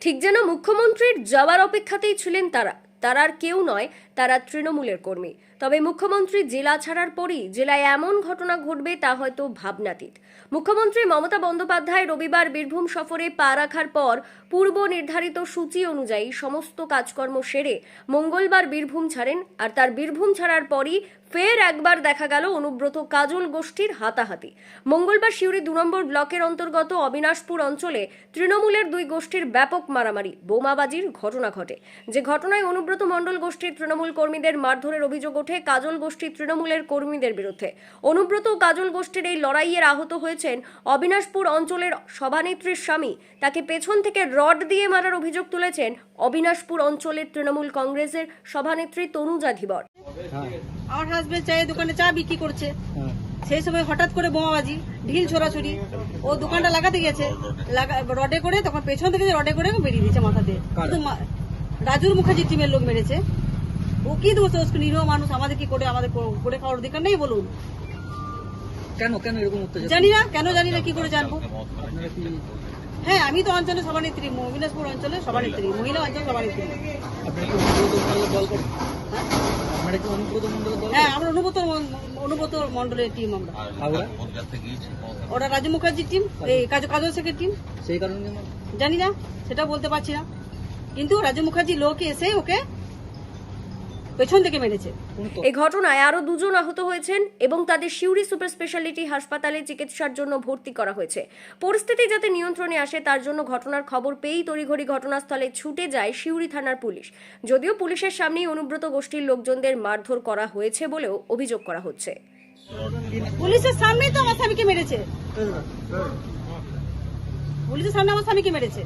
ঠিক যেন মুখ্যমন্ত্রীর যাওয়ার অপেক্ষাতেই ছিলেন তারা। তারা আর কেউ নয় তারা তৃণমূলের কর্মী। তবে মুখ্যমন্ত্রী জেলা ছাড়ার পরই জেলায় এমন ঘটনা ঘটবে তা হয়তো ভাবনাতীত। মুখ্যমন্ত্রী মমতা বন্দ্যোপাধ্যায় রবিবার বীরভূম সফরে পা রাখার পর পূর্ব নির্ধারিত সূচি অনুযায়ী সমস্ত কাজকর্ম সেরে মঙ্গলবার বীরভূম ছাড়েন আর তার বীরভূম ছাড়ার পরই ফের একবার দেখা গেল অনুব্রত কাজল গোষ্ঠীর হাতাহাতি। মঙ্গলবার সিউড়ি দু নম্বর ব্লকের অন্তর্গত অবিনাশপুর অঞ্চলে তৃণমূলের দুই গোষ্ঠীর ব্যাপক মারামারি, বোমাবাজির ঘটনা ঘটে। যে ঘটনায় অনুব্রত মণ্ডল গোষ্ঠীর তৃণমূল কর্মীদের মারধরের অভিযোগ ওঠে কাজল গোষ্ঠীর তৃণমূলের কর্মীদের বিরুদ্ধে। অনুব্রত কাজল গোষ্ঠীর এই লড়াইয়ের আহত হয়েছেন অবিনাশপুর অঞ্চলের সভানেত্রীর স্বামী। তাকে পেছন থেকে রড দিয়ে মারার অভিযোগ তুলেছেন অবিনাশপুর অঞ্চলের তৃণমূল কংগ্রেসের সভানেত্রী তনুজা ধীবর। হ্যাঁ। আমার হাজবেন্ড চায়ের দোকানে চা বিক্রি করছে। হ্যাঁ। সেই সময় হঠাৎ করে বোমাবাজি ঢিল ছোড়াছুড়ি ও দোকানটা লাগাতে গেছে। রডে করে তখন পেছন থেকে রডে করে বেরিয়ে দিয়েছে মাথা দিয়ে কার? শুধু মা- রাজুর মুখার্জির টিমের লোক মেরেছে। ও কি দোষ? ওকে নিরীহ মানুষ আমাদের কি করে আমাদের করে খাওয়ার অধিকার নেই বলুন? কেন কেন এরকম জানি না কেন জানি না কি করে জানব? হ্যাঁ আমি তো অঞ্চলে সভানেত্রী অবিনাশপুর অঞ্চলে সভানেত্রী মহিলা অঞ্চল সভানেত্রী। দল হ্যাঁ? আমরা অনুব্রত অনুব্রত মন্ডলের টিম আমরা। ওরা রাজু মুখার্জির টিম এই কাজল কাজল শেখের টিম সেই কারণে জানি না সেটা বলতে পারছি না। কিন্তু রাজু মুখার্জি লোক এসে ওকে পেছন থেকে মেরেছে এই ঘটনায় আরও দুজন আহত হয়েছেন এবং তাদের সিউড়ি সুপার স্পেশালিটি হাসপাতালে চিকিৎসার জন্য ভর্তি করা হয়েছে। পরিস্থিতি যাতে নিয়ন্ত্রণে আসে তার জন্য ঘটনার খবর পেয়েই তড়িঘড়ি ঘটনাস্থলে ছুটে যায় সিউড়ি থানার পুলিশ। যদিও পুলিশের সামনেই অনুব্রত গোষ্ঠীর লোকজনদের মারধর করা হয়েছে বলেও অভিযোগ করা হচ্ছে। পুলিশের সামনেই তো আমার স্বামীকে মেরেছে। পুলিশের সামনে আমার স্বামীকে মেরেছে।